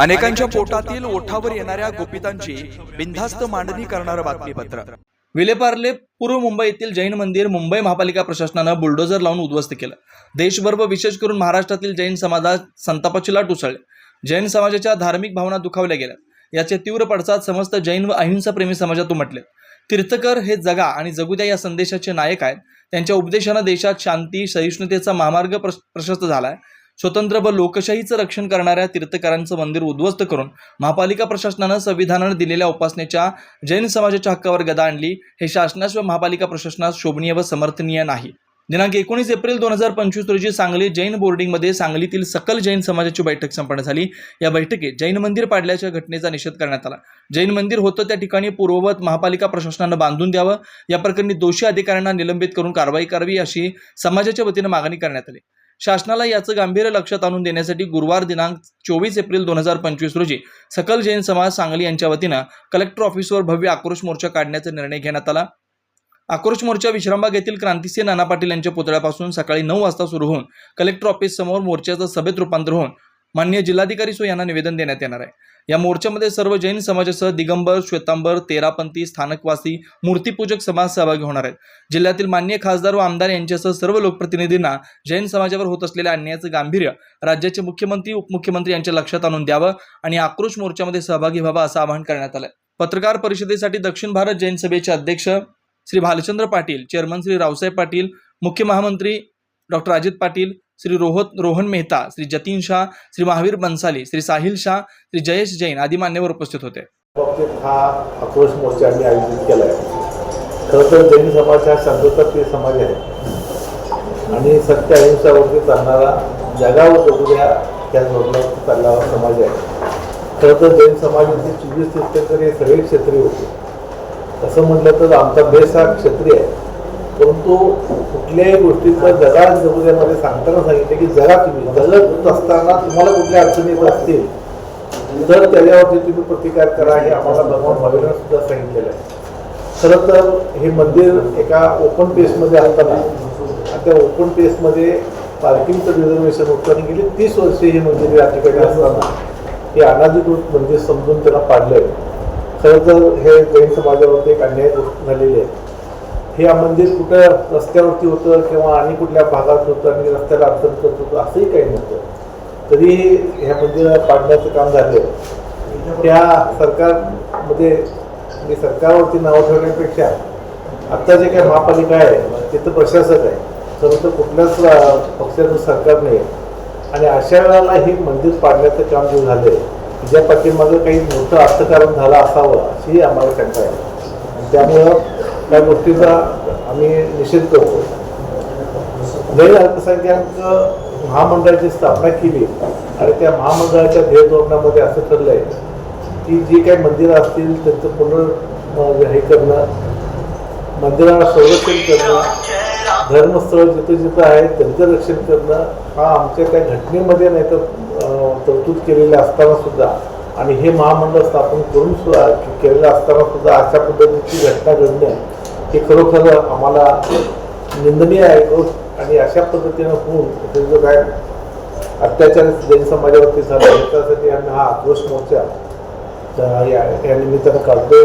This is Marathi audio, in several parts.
अनेकांच्या पोटातील ओठावर येणाऱ्या गोपितांची बिनधास्त मांडणी करणारं बातमीपत्र. विलेपार्ले पूर्व मुंबई येथील जैन मंदिर मुंबई महापालिका प्रशासनानं बुलडोजर लावून उद्ध्वस्त केलं. देशभर व विशेष करून महाराष्ट्रातील जैन समाजात संतापाची लाट उसळली. जैन समाजाच्या धार्मिक भावना दुखावल्या गेल्या. याचे तीव्र पडसाद समस्त जैन व अहिंसा प्रेमी समाजात उमटले. तीर्थकर हे जगा आणि जगू द्या या संदेशाचे नायक आहेत. त्यांच्या उपदेशानं देशात शांती सहिष्णुतेचा महामार्ग प्रशस्त प्रशस्त झालाय. स्वतंत्र व लोकशाहीचं रक्षण करणाऱ्या तीर्थकारांचं मंदिर उद्ध्वस्त करून महापालिका प्रशासनानं संविधानानं दिलेल्या उपासनेच्या जैन समाजाच्या हक्कावर गदा आणली हे शासनास व महापालिका प्रशासनास शोभनीय व समर्थनीय नाही. दिनांक एकोणीस एप्रिल दोन हजार पंचवीस रोजी सांगली जैन बोर्डिंगमध्ये सांगलीतील सकल जैन समाजाची बैठक संपन्न झाली. या बैठकीत जैन मंदिर पाडल्याच्या घटनेचा निषेध करण्यात आला. जैन मंदिर होतं त्या ठिकाणी पूर्ववत महापालिका प्रशासनानं बांधून द्यावं या प्रकरणी दोषी अधिकाऱ्यांना निलंबित करून कारवाई करावी अशी समाजाच्या वतीनं मागणी करण्यात आली. शासनाला याचं गांभीर्य लक्षात आणून देण्यासाठी गुरुवार दिनांक चोवीस एप्रिल दोन हजार पंचवीस रोजी सकल जैन समाज सांगली यांच्या वतीनं कलेक्टर ऑफिसवर भव्य आक्रोश मोर्चा काढण्याचा निर्णय घेण्यात आला. आक्रोश मोर्चा विश्रामबाग येथील क्रांतिसिंह नाना पाटील यांच्या पुतळ्यापासून सकाळी नऊ वाजता सुरू होऊन कलेक्टर ऑफिस समोर मोर्चाचं सभेत रूपांतर होऊन मान्य जिल्हाधिकारी सो यांना निवेदन देण्यात येणार आहे. या मोर्चामध्ये सर्व जैन समाजासह दिगंबर श्वेतांबर तेरापंथी स्थानकवासी मूर्तीपूजक समाज सहभागी होणार आहेत. जिल्ह्यातील मान्य खासदार व आमदार यांच्यासह सर्व लोकप्रतिनिधींना जैन समाजावर होत असलेल्या अन्यायाचं गांभीर्य राज्याचे मुख्यमंत्री उपमुख्यमंत्री यांच्या लक्षात आणून द्यावं आणि आक्रोश मोर्चामध्ये सहभागी व्हावा असं आवाहन करण्यात आलं पत्रकार परिषदेसाठी दक्षिण भारत जैन सभेचे अध्यक्ष श्री भालचंद्र पाटील चेअरमन श्री रावसाहेब पाटील मुख्य महामंत्री डॉक्टर अजित पाटील श्री रोहत रोहन मेहता श्री जतीन शाह श्री महावीर बन्साली श्री साहिल शाह श्री जयेश जैन आदी मान्यवर उपस्थित होते. बाबतीत हा आक्रोश मोर्चा आम्ही आयोजित केला आहे खरं तर जैन समाज हा शांतताप्रिय समाज आहे. आणि सत्य अहिंसावरती चालणारा जगावर जगूया त्या धोरणावरती चालणारा समाज आहे. खरं तर जैन समाजाचे चोवीस तीर्थंकर हे सगळे क्षेत्रीय होते. तसं म्हटलं तर आमचा बेस हा क्षत्रिय आहे. परंतु कुठल्याही गोष्टीचं जगात जगूद्यामध्ये सांगताना सांगितलं की जगा तुम्ही जगत असताना तुम्हाला कुठल्या अडचणी येत असतील तर त्याच्यावरती तुम्ही प्रतिकार करा हे आम्हाला भगवान महावीरांना सुद्धा सांगितलेलं आहे. खरं तर हे मंदिर एका ओपन पेसमध्ये असताना आणि त्या ओपन पेसमध्ये पार्किंगचं रिझर्वेशन होतं आणि गेली तीस वर्षे हे मंदिर या ठिकाणी असताना. हे अनाधिकृत मंदिर समजून त्याला पाडलं आहे खरं तर हे जैन समाजावरती एक अन्याय गोष्ट झालेली आहे. हे मंदिर कुठं रस्त्यावरती होतं किंवा आणि कुठल्या भागात होतं आणि रस्त्याला अडचण करत होतं असंही काही नव्हतं. तरी ह्या मंदिराला पाडण्याचं काम झालं. त्या सरकारमध्ये म्हणजे सरकारवरती नावं ठेवण्यापेक्षा आत्ता जे काही महापालिका आहे तिथं प्रशासक आहे खरं तर कुठल्याच पक्षाचं सरकार नाही. आणि अशा वेळेला हे मंदिर पाडण्याचं काम जे झालं ज्या पाठीमागं काही मोठं अर्थकारण झालं असावं अशीही आम्हाला शंका आहे. त्यामुळं त्या गोष्टीचा आम्ही निषेध करतो. जैन अल्पसंख्याक महामंडळाची स्थापना केली आणि त्या महामंडळाच्या ध्येयधोरणामध्ये असं ठरलं आहे की जी काही मंदिरं असतील त्यांचं पुनर् हे करणं मंदिराला संरक्षण करणं धर्मस्थळ जिथं जिथं आहे त्यांचं रक्षण करणं हा आमच्या त्या घटनेमध्ये नाही तर तरतूद केलेल्या असताना सुद्धा आणि हे महामंडळ स्थापन करून सुद्धा केलेलं असताना सुद्धा अशा पद्धतीची घटना घडणं हे खरोखर आम्हाला निंदनीय आहे गोष्ट आणि अशा पद्धतीनं होऊन त्यांचं जो काय अत्याचार जैन समाजावरती झाला त्यासाठी आम्ही हा आक्रोश मोर्चा या या निमित्तानं काढतोय.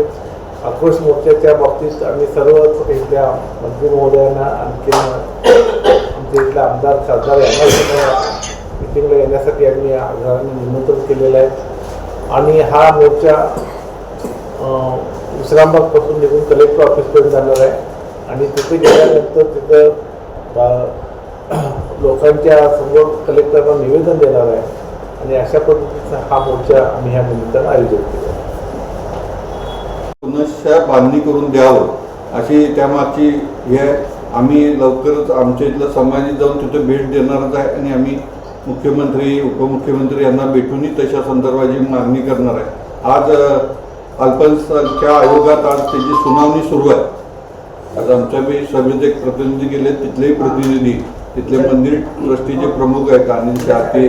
आक्रोश मोर्चाच्या बाबतीत आम्ही सर्व इथल्या मंत्री महोदयांना आणखी आमच्या इथल्या आमदार खासदार यांना सुद्धा मिटिंगला येण्यासाठी आम्ही आमदारांनी निमंत्रण केलेलं आहे. आणि हा मोर्चा विश्रामबागपासून निघून कलेक्टर ऑफिसपर्यंत जाणार आहे आणि तिथे गेल्यानंतर तिथं लोकांच्या समोर कलेक्टरला निवेदन देणार आहे आणि अशा पद्धतीचा हा मोर्चा आम्ही ह्या निमित्तानं आयोजित केला आहे. बांधणी करून द्यावं अशी त्यामागची हे आहे. आम्ही लवकरच आमच्या इथलं समाजात जाऊन तिथे भेट देणारच आहे आणि आम्ही मुख्यमंत्री उपमुख्यमंत्री यांना भेटूनही तशा संदर्भाची मागणी करणार आहे आज अल्पसंख्या आयोगात आज त्याची सुनावणी सुरू आहे. आज आमच्या बी सभेचे एक प्रतिनिधी गेले तिथलेही प्रतिनिधी तिथले मंदिर ट्रस्टीचे प्रमुख आहेत अनिल शाहते.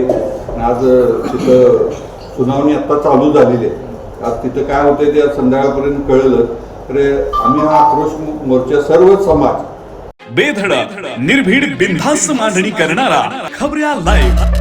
आज तिथं सुनावणी आत्ता चालू झालेली आहे. आज तिथं काय होते ते आज संध्याकाळपर्यंत कळलं. तर आम्ही हा आक्रोश मोर्चा सर्व समाज बेधडक निर्भीड बिनधास्त मांडणी करणारा खबऱ्या लाईव्ह